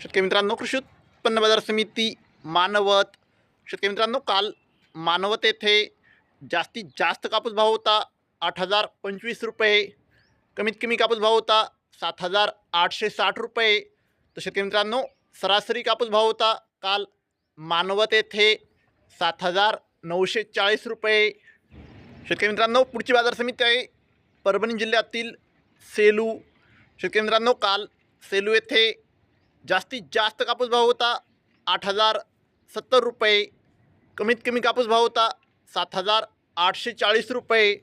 शेतकरी मित्रांनो कृषी उत्पन्न बाजार समिती मानवत. शेतकरी मित्रांनो काल मानवत येथे जास्तीत जास्त कापूस भाव होता आठ हजार पंचवीस रुपये. कमीत कमी कापूस भाव होता सात हजार आठशे साठ रुपये. तर शेतकरी मित्रांनो सरासरी कापूस भाव होता काल मानवत येथे सात हजार नऊशे चाळीस रुपये. शेतकरी मित्रांनो पुढची बाजार समिती आहे परभणी जिल्ह्यातील सेलू. शेतकरी मित्रांनो काल सेलू येथे जास्तीत जास्त कापूस भाव होता आठ हजार सत्तर रुपये. कमीत कमी कापूस भाव होता सात हजार आठशे चाळीस रुपये.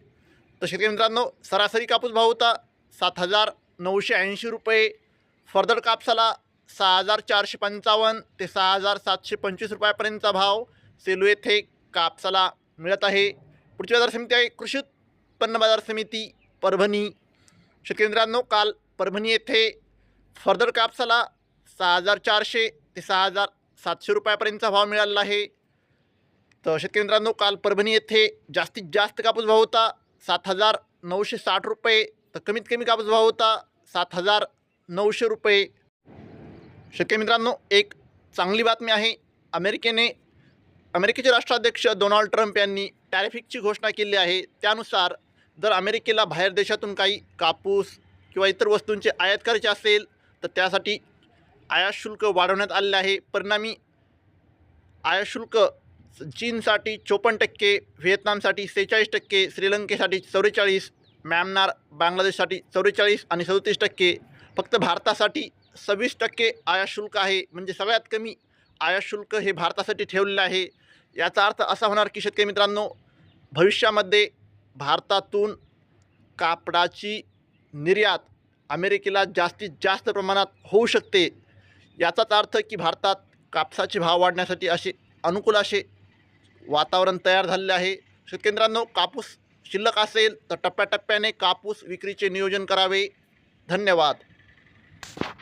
तर शेतकरी मित्रांनो सरासरी कापूस भाव होता सात हजार नऊशे ऐंशी रुपये. फर्दर कापसाला सहा हजार चारशे पंचावन्न ते सहा हजार सातशे पंचवीस रुपयापर्यंतचा भाव सेलू येथे कापसाला मिळत आहे. पुढची बाजार समिती आहे कृषी उत्पन्न बाजार समिती परभणी. शेतकरी मित्रांनो काल परभणी येथे फर्दर कापसाला सहा हजार चारशे ते सहा हजार सातशे रुपयापर्यंतचा भाव मिळालेला आहे. तर शेतकरी मित्रांनो काल परभणी येथे जास्तीत जास्त कापूस भाव होता. सात हजार नऊशे साठ रुपये तर कमीत कमी कापूस भाव होता सात हजार नऊशे रुपये. शेतकरी मित्रांनो एक चांगली बातमी आहे. अमेरिकेने अमेरिकेचे राष्ट्राध्यक्ष डोनाल्ड ट्रम्प यांनी टॅरिफिकची घोषणा केली आहे. त्यानुसार जर अमेरिकेला बाहेर देशातून काही कापूस किंवा इतर वस्तूंचे आयात करायचे असेल तर त्यासाठी आयात शुल्क वाढवण्यात आलेलं आहे. परिणामी आयात शुल्क चीनसाठी चोपन्न टक्के व्हिएतनामसाठी सेहेचाळीस टक्के श्रीलंकेसाठी चौवेचाळीस म्यानमार बांगलादेशसाठी चौवेचाळीस आणि सदतीस टक्के. फक्त भारतासाठी सव्वीस टक्के आयात शुल्क आहे. म्हणजे सगळ्यात कमी आयात शुल्क हे भारतासाठी ठेवलेलं आहे. याचा अर्थ असा होणार की शेतकरी मित्रांनो भविष्यामध्ये भारतातून कापडाची निर्यात अमेरिकेला जास्तीत जास्त प्रमाणात होऊ शकते. याचाच अर्थ की भारतात कापसाचे भाव वाढण्यासाठी असे अनुकूल असे वातावरण तयार झालेले आहे. शेतकेंद्रांनो कापूस शिल्लक असेल तर टप्प्याटप्प्याने कापूस विक्रीचे नियोजन करावे. धन्यवाद.